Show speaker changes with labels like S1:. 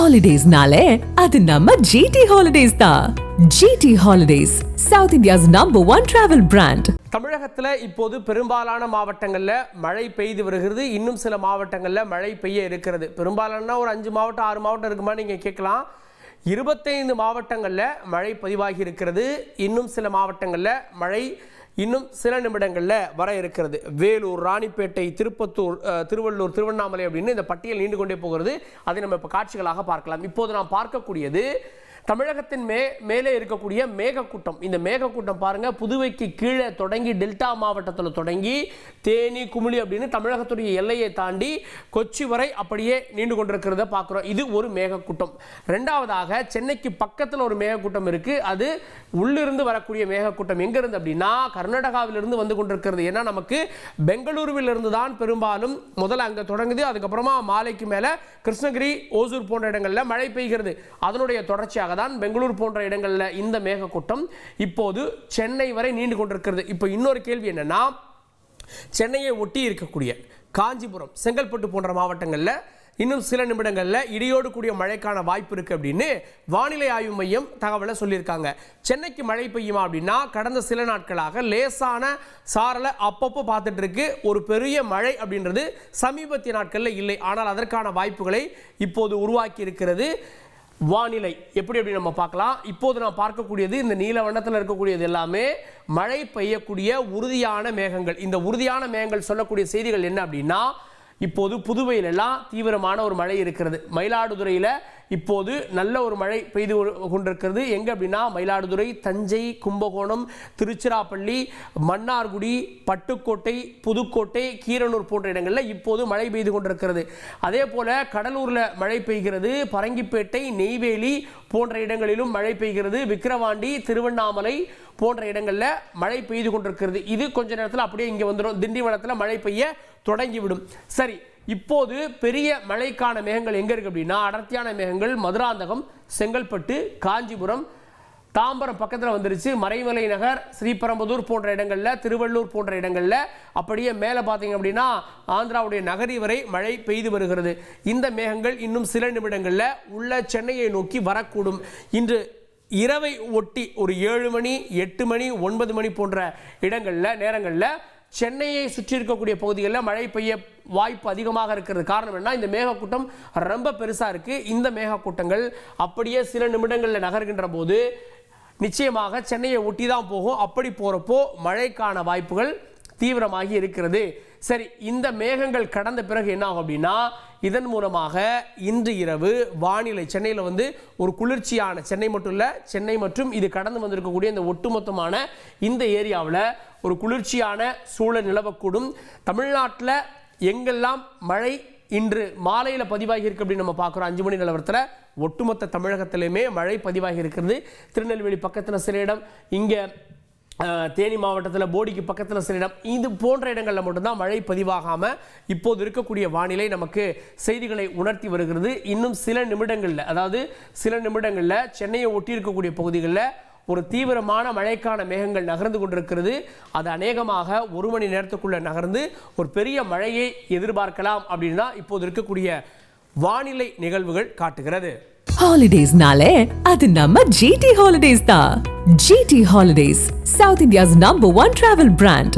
S1: ஹாலிடேஸ்னாலே அது நம்ம ஜிடி ஹாலிடேஸ் தான் GT holidays south India's number one travel brand
S2: தமிழகத்தில் இப்போது பெரும்பாலான மாவட்டங்களில் மழை பெய்து வருகிறது. இன்னும் சில மாவட்டங்களில் மழை பெய்ய இருக்கிறது. பெரும்பாலான ஒரு அஞ்சு மாவட்டம் ஆறு மாவட்டம் இருக்குமா நீங்கள் கேட்கலாம். இருபத்தைந்து மாவட்டங்களில் மழை பதிவாகி இருக்கிறது. இன்னும் சில மாவட்டங்களில் மழை இன்னும் சில நிமிடங்களில் வர இருக்கிறது. வேலூர் ராணிப்பேட்டை திருப்பத்தூர் திருவள்ளூர் திருவண்ணாமலை அப்படின்னு இந்த பட்டியல் நீண்டு கொண்டே போகிறது. அதை நம்ம இப்போ காட்சிகளாக பார்க்கலாம். இப்போது நாம் பார்க்கக்கூடியது தமிழகத்தின் மே மேலே இருக்கக்கூடிய மேகக்கூட்டம். இந்த மேகக்கூட்டம் பாருங்கள் புதுவைக்கு கீழே தொடங்கி டெல்டா மாவட்டத்தில் தொடங்கி தேனி குமிழி அப்படின்னு தமிழகத்துடைய எல்லையை தாண்டி கொச்சி வரை அப்படியே நீண்டு கொண்டிருக்கிறத பார்க்குறோம். இது ஒரு மேகக்கூட்டம். ரெண்டாவதாக சென்னைக்கு பக்கத்தில் ஒரு மேகக்கூட்டம் இருக்குது அது உள்ளிருந்து வரக்கூடிய மேகக்கூட்டம் எங்கேருந்து அப்படின்னா கர்நாடகாவிலிருந்து வந்து கொண்டிருக்கிறது. ஏன்னா நமக்கு பெங்களூருவிலிருந்து தான் பெரும்பாலும் முதல்ல அங்கே தொடங்குது. அதுக்கப்புறமா மாலைக்கு மேலே கிருஷ்ணகிரி ஓசூர் போன்ற இடங்களில் மழை பெய்கிறது. அதனுடைய தொடர்ச்சியாக தான் பெங்களூர் போன்ற இடங்களில் இந்த மேகக்கூட்டம் இப்போது சென்னை வரை நீண்டு கொண்டிருக்கிறது. இப்போ இன்னொரு கேள்வி என்னென்னா சென்னையை ஒட்டி இருக்கக்கூடிய காஞ்சிபுரம் செங்கல்பட்டு போன்ற மாவட்டங்களில் இன்னும் சில நிமிடங்களில் இடியோடு கூடிய மழைக்கான வாய்ப்பு இருக்குது அப்படின்னு வானிலை ஆய்வு மையம் தகவலை சொல்லியிருக்காங்க. சென்னைக்கு மழை பெய்யுமா அப்படின்னா கடந்த சில நாட்களாக லேசான சாரலை அப்பப்போ பார்த்துட்டு இருக்கு. ஒரு பெரிய மழை அப்படின்றது சமீபத்திய நாட்களில் இல்லை. ஆனால் அதற்கான வாய்ப்புகளை இப்போது உருவாக்கி இருக்கிறது வானிலை. எப்படி எப்படி நம்ம பார்க்கலாம். இப்போது நான் பார்க்கக்கூடியது இந்த நீல வண்ணத்தில் இருக்கக்கூடியது எல்லாமே மழை பெய்யக்கூடிய உறுதியான மேகங்கள். இந்த உறுதியான மேகங்கள் சொல்லக்கூடிய செய்திகள் என்ன அப்படின்னா இப்போது புதுவையிலெல்லாம் தீவிரமான ஒரு மழை இருக்கிறது. மயிலாடுதுறையில் இப்போது நல்ல ஒரு மழை பெய்து கொண்டிருக்கிறது. எங்கே அப்படின்னா மயிலாடுதுறை தஞ்சை கும்பகோணம் திருச்சிராப்பள்ளி மன்னார்குடி பட்டுக்கோட்டை புதுக்கோட்டை கீரனூர் போன்ற இடங்களில் இப்போது மழை பெய்து கொண்டிருக்கிறது. அதே போல் கடலூரில் மழை பெய்கிறது. பரங்கிப்பேட்டை நெய்வேலி போன்ற இடங்களிலும் மழை பெய்கிறது. விக்கிரவாண்டி திருவண்ணாமலை போன்ற இடங்களில் மழை பெய்து கொண்டிருக்கிறது. இது கொஞ்ச நேரத்தில் அப்படியே இங்கே வந்துடும் திண்டிவனத்தில் மழை பெய்ய தொடங்கிவிடும். சரி இப்போது பெரிய மழைக்கான மேகங்கள் எங்கே இருக்குது அப்படின்னா அடர்த்தியான மேகங்கள் மதுராந்தகம் செங்கல்பட்டு காஞ்சிபுரம் தாம்பரம் பக்கத்தில் வந்துருச்சு. மறைமலை நகர் ஸ்ரீபெரும்புதூர் போன்ற இடங்களில் திருவள்ளூர் போன்ற இடங்களில் அப்படியே மேலே பார்த்தீங்க அப்படின்னா ஆந்திராவுடைய நகரி வரை மழை பெய்து வருகிறது. இந்த மேகங்கள் இன்னும் சில நிமிடங்களில் உள்ள சென்னையை நோக்கி வரக்கூடும். இன்று இரவை ஒட்டி ஒரு ஏழு மணி எட்டு மணி ஒன்பது மணி போன்ற இடங்களில் நேரங்களில் சென்னையை சுற்றி இருக்கக்கூடிய பகுதிகளில் மழை பெய்ய வாய்ப்பு அதிகமாக இருக்கிறது. காரணம் என்ன? இந்த மேகக்கூட்டம் ரொம்ப பெருசாக இருக்குது இந்த மேகக்கூட்டங்கள் அப்படியே சில நிமிடங்களில் நகர்கின்ற போது நிச்சயமாக சென்னையை ஒட்டி தான் போகும். அப்படி போகிறப்போ மழைக்கான வாய்ப்புகள் தீவிரமாகி இருக்கிறது. சரி இந்த மேகங்கள் கடந்த பிறகு என்ன ஆகும் அப்படின்னா இதன் மூலமாக இன்று இரவு வானிலை சென்னையில் வந்து ஒரு குளிர்ச்சியான சென்னை மட்டும் இல்லை சென்னை மற்றும் இது கடந்து வந்திருக்கக்கூடிய இந்த ஒட்டுமொத்தமான இந்த ஏரியாவில் ஒரு குளிர்ச்சியான சூழல் நிலவக்கூடும். தமிழ்நாட்டில் எங்கெல்லாம் மழை இன்று மாலையில் பதிவாகி இருக்கு அப்படின்னு நம்ம பார்க்குறோம். அஞ்சு மணி நிலவரத்தில் ஒட்டுமொத்த தமிழகத்திலையுமே மழை பதிவாகி இருக்கிறது. திருநெல்வேலி பக்கத்தில் சில இடம் இங்கே தேனி மாவட்டத்தில் போடிக்கு பக்கத்தில் சில இடம். இது போன்ற இடங்களில் மட்டும்தான் மழை பதிவாகாமல் இப்போது இருக்கக்கூடிய வானிலை நமக்கு செய்திகளை உணர்த்தி வருகிறது. இன்னும் சில நிமிடங்களில் அதாவது சில நிமிடங்களில் சென்னையை ஒட்டி இருக்கக்கூடிய பகுதிகளில் ஒரு தீவிரமான மழைக்கான மேகங்கள் நகர்ந்து கொண்டிருக்கிறது. அது அநேகமாக ஒரு மணி நேரத்துக்குள்ளே நகர்ந்து ஒரு பெரிய மழையை எதிர்பார்க்கலாம் அப்படின்னா இப்போது இருக்கக்கூடிய வானிலை நிகழ்வுகள் காட்டுகிறது.
S1: ஹாலிடேஸ்னாலே அது நம்ம ஜிடி ஹாலிடேஸ் தான். GT holidays south India's number one travel brand